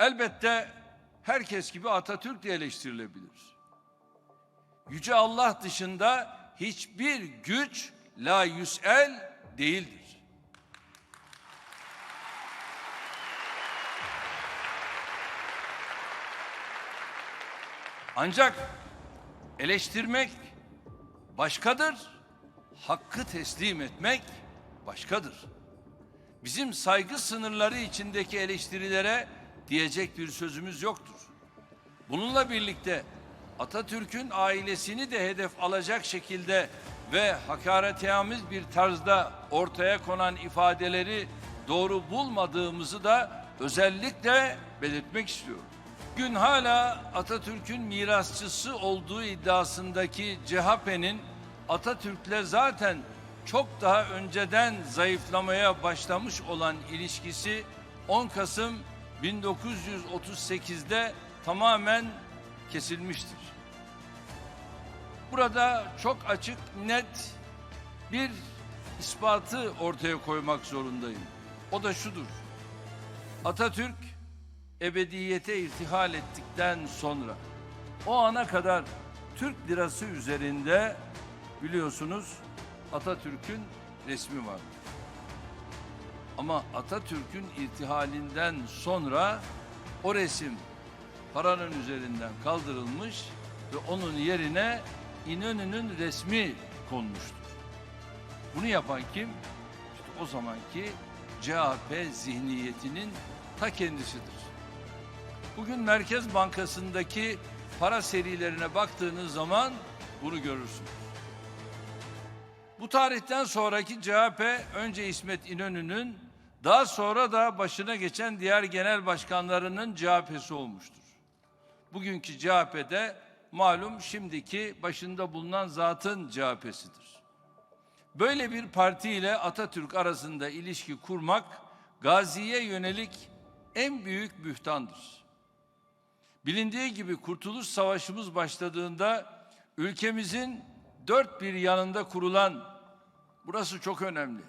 Elbette herkes gibi Atatürk de eleştirilebilir. Yüce Allah dışında hiçbir güç la yüsel değildir. Ancak eleştirmek başkadır, hakkı teslim etmek başkadır. Bizim saygı sınırları içindeki eleştirilere diyecek bir sözümüz yoktur. Bununla birlikte Atatürk'ün ailesini de hedef alacak şekilde ve hakaretamiz bir tarzda ortaya konan ifadeleri doğru bulmadığımızı da özellikle belirtmek istiyorum. Gün hala Atatürk'ün mirasçısı olduğu iddiasındaki CHP'nin Atatürk'le zaten çok daha önceden zayıflamaya başlamış olan ilişkisi 10 Kasım 1938'de tamamen kesilmiştir. Burada çok açık, net bir ispatı ortaya koymak zorundayım. O da şudur. Atatürk ebediyete irtihal ettikten sonra o ana kadar Türk lirası üzerinde biliyorsunuz Atatürk'ün resmi vardı. Ama Atatürk'ün irtihalinden sonra o resim paranın üzerinden kaldırılmış ve onun yerine İnönü'nün resmi konmuştur. Bunu yapan kim? İşte o zamanki CHP zihniyetinin ta kendisidir. Bugün Merkez Bankası'ndaki para serilerine baktığınız zaman bunu görürsünüz. Bu tarihten sonraki CHP önce İsmet İnönü'nün daha sonra da başına geçen diğer genel başkanlarının CHP'si olmuştur. Bugünkü CHP'de malum şimdiki başında bulunan zatın CHP'sidir. Böyle bir parti ile Atatürk arasında ilişki kurmak Gazi'ye yönelik en büyük bühtandır. Bilindiği gibi Kurtuluş Savaşımız başladığında ülkemizin dört bir yanında kurulan, burası çok önemli,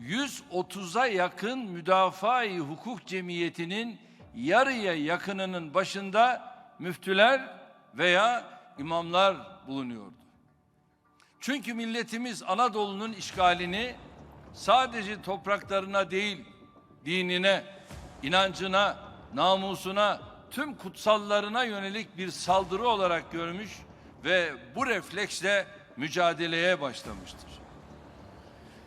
130'a yakın müdafaa-i hukuk cemiyetinin yarıya yakınının başında müftüler veya imamlar bulunuyordu. Çünkü milletimiz Anadolu'nun işgalini sadece topraklarına değil, dinine, inancına, namusuna, tüm kutsallarına yönelik bir saldırı olarak görmüş ve bu refleksle mücadeleye başlamıştır.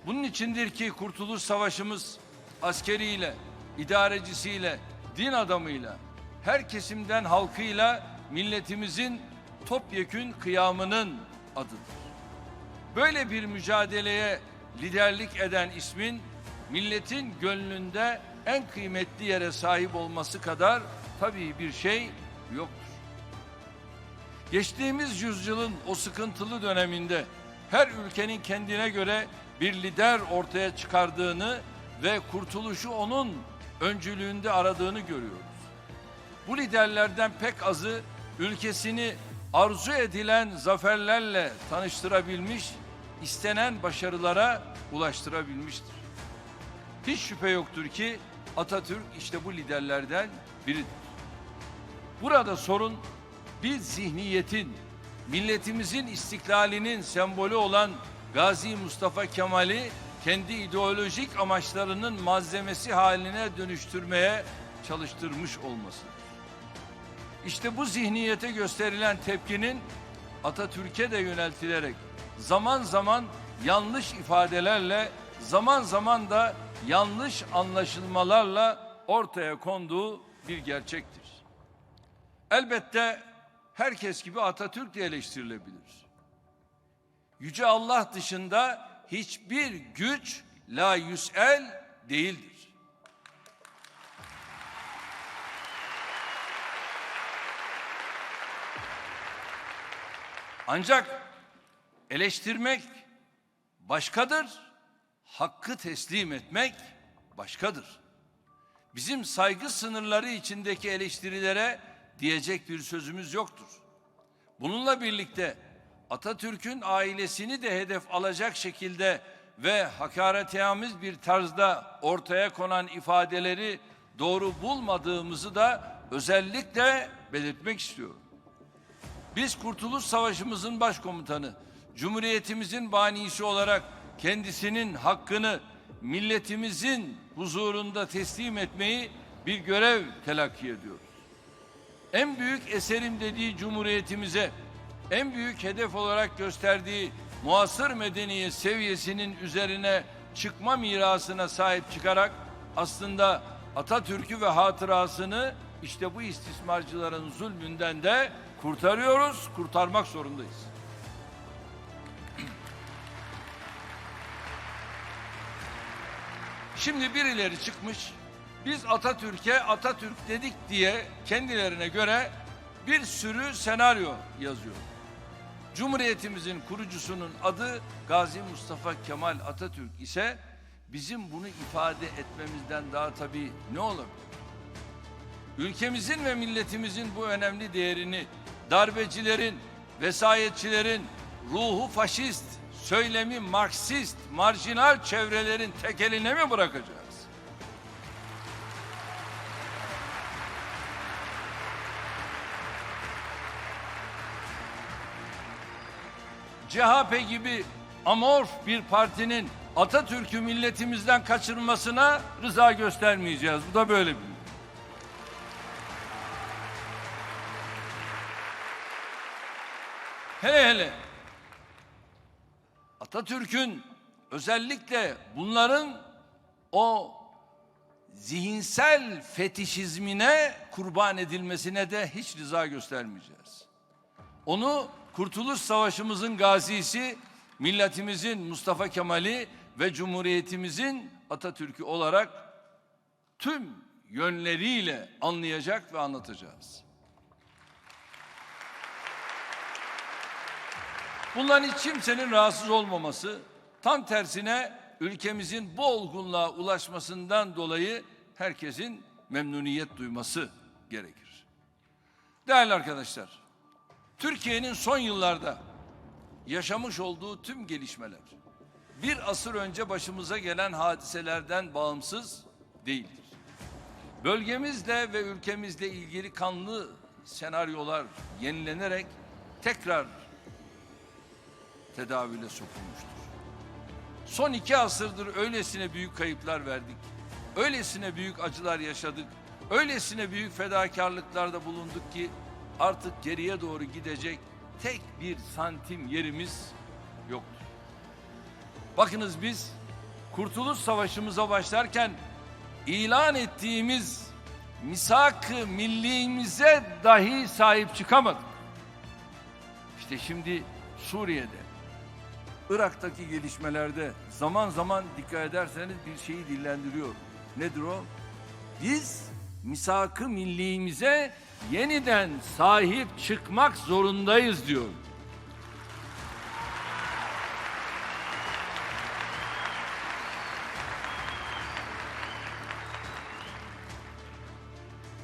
Bunun içindir ki Kurtuluş Savaşımız askeriyle, idarecisiyle, din adamıyla, her kesimden halkıyla milletimizin topyekün kıyamının adıdır. Böyle bir mücadeleye liderlik eden ismin milletin gönlünde en kıymetli yere sahip olması kadar tabii bir şey yoktur. Geçtiğimiz yüzyılın o sıkıntılı döneminde her ülkenin kendine göre bir lider ortaya çıkardığını ve kurtuluşu onun öncülüğünde aradığını görüyoruz. Bu liderlerden pek azı ülkesini arzu edilen zaferlerle tanıştırabilmiş, istenen başarılara ulaştırabilmiştir. Hiç şüphe yoktur ki Atatürk işte bu liderlerden biridir. Burada sorun bir zihniyetin, milletimizin istiklalinin sembolü olan Gazi Mustafa Kemal'i kendi ideolojik amaçlarının malzemesi haline dönüştürmeye çalıştırmış olmasıdır. İşte bu zihniyete gösterilen tepkinin Atatürk'e de yöneltilerek zaman zaman yanlış ifadelerle, zaman zaman da yanlış anlaşılmalarla ortaya konduğu bir gerçektir. Elbette herkes gibi Atatürk de eleştirilebilir. Yüce Allah dışında hiçbir güç la yüsel değildir. Ancak eleştirmek başkadır, hakkı teslim etmek başkadır. Bizim saygı sınırları içindeki eleştirilere diyecek bir sözümüz yoktur. Bununla birlikte Atatürk'ün ailesini de hedef alacak şekilde ve hakaretamiz bir tarzda ortaya konan ifadeleri doğru bulmadığımızı da özellikle belirtmek istiyorum. Biz Kurtuluş Savaşımızın başkomutanı, Cumhuriyetimizin banisi olarak kendisinin hakkını milletimizin huzurunda teslim etmeyi bir görev telakki ediyoruz. En büyük eserim dediği Cumhuriyetimize, en büyük hedef olarak gösterdiği muasır medeniyet seviyesinin üzerine çıkma mirasına sahip çıkarak aslında Atatürk'ü ve hatırasını işte bu istismarcıların zulmünden de kurtarıyoruz, kurtarmak zorundayız. Şimdi birileri çıkmış, biz Atatürk'e Atatürk dedik diye kendilerine göre bir sürü senaryo yazıyor. Cumhuriyetimizin kurucusunun adı Gazi Mustafa Kemal Atatürk ise bizim bunu ifade etmemizden daha tabii ne olabilir? Ülkemizin ve milletimizin bu önemli değerini darbecilerin, vesayetçilerin, ruhu faşist, söylemi Marksist, marjinal çevrelerin tek eline mi bırakacağız? CHP gibi amorf bir partinin Atatürk'ü milletimizden kaçırmasına rıza göstermeyeceğiz. Bu da böyle bir. Hele hele Atatürk'ün özellikle bunların o zihinsel fetişizmine kurban edilmesine de hiç rıza göstermeyeceğiz. Onu Kurtuluş Savaşımızın gazisi, milletimizin Mustafa Kemal'i ve Cumhuriyetimizin Atatürk'ü olarak tüm yönleriyle anlayacak ve anlatacağız. Bundan hiç kimsenin rahatsız olmaması, tam tersine ülkemizin bu olgunluğa ulaşmasından dolayı herkesin memnuniyet duyması gerekir. Değerli arkadaşlar, Türkiye'nin son yıllarda yaşamış olduğu tüm gelişmeler bir asır önce başımıza gelen hadiselerden bağımsız değildir. Bölgemizle ve ülkemizle ilgili kanlı senaryolar yenilenerek tekrar tedavüle sokulmuştur. Son iki asırdır öylesine büyük kayıplar verdik. Öylesine büyük acılar yaşadık. Öylesine büyük fedakarlıklarda bulunduk ki artık geriye doğru gidecek tek bir santim yerimiz yoktur. Bakınız biz Kurtuluş Savaşımıza başlarken ilan ettiğimiz misak-ı milliğimize dahi sahip çıkamadık. İşte şimdi Suriye'de, Irak'taki gelişmelerde zaman zaman dikkat ederseniz bir şeyi dillendiriyor. Nedir o? Biz misak-ı milliğimize yeniden sahip çıkmak zorundayız diyor.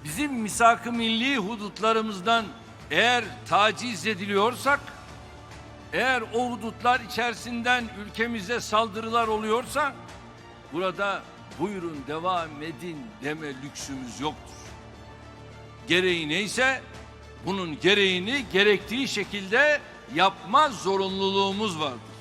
Bizim misak-ı milli hudutlarımızdan eğer taciz ediliyorsak eğer o hudutlar içerisinden ülkemize saldırılar oluyorsa burada buyurun devam edin deme lüksümüz yoktur. Gereği neyse bunun gereğini gerektiği şekilde yapma zorunluluğumuz vardır.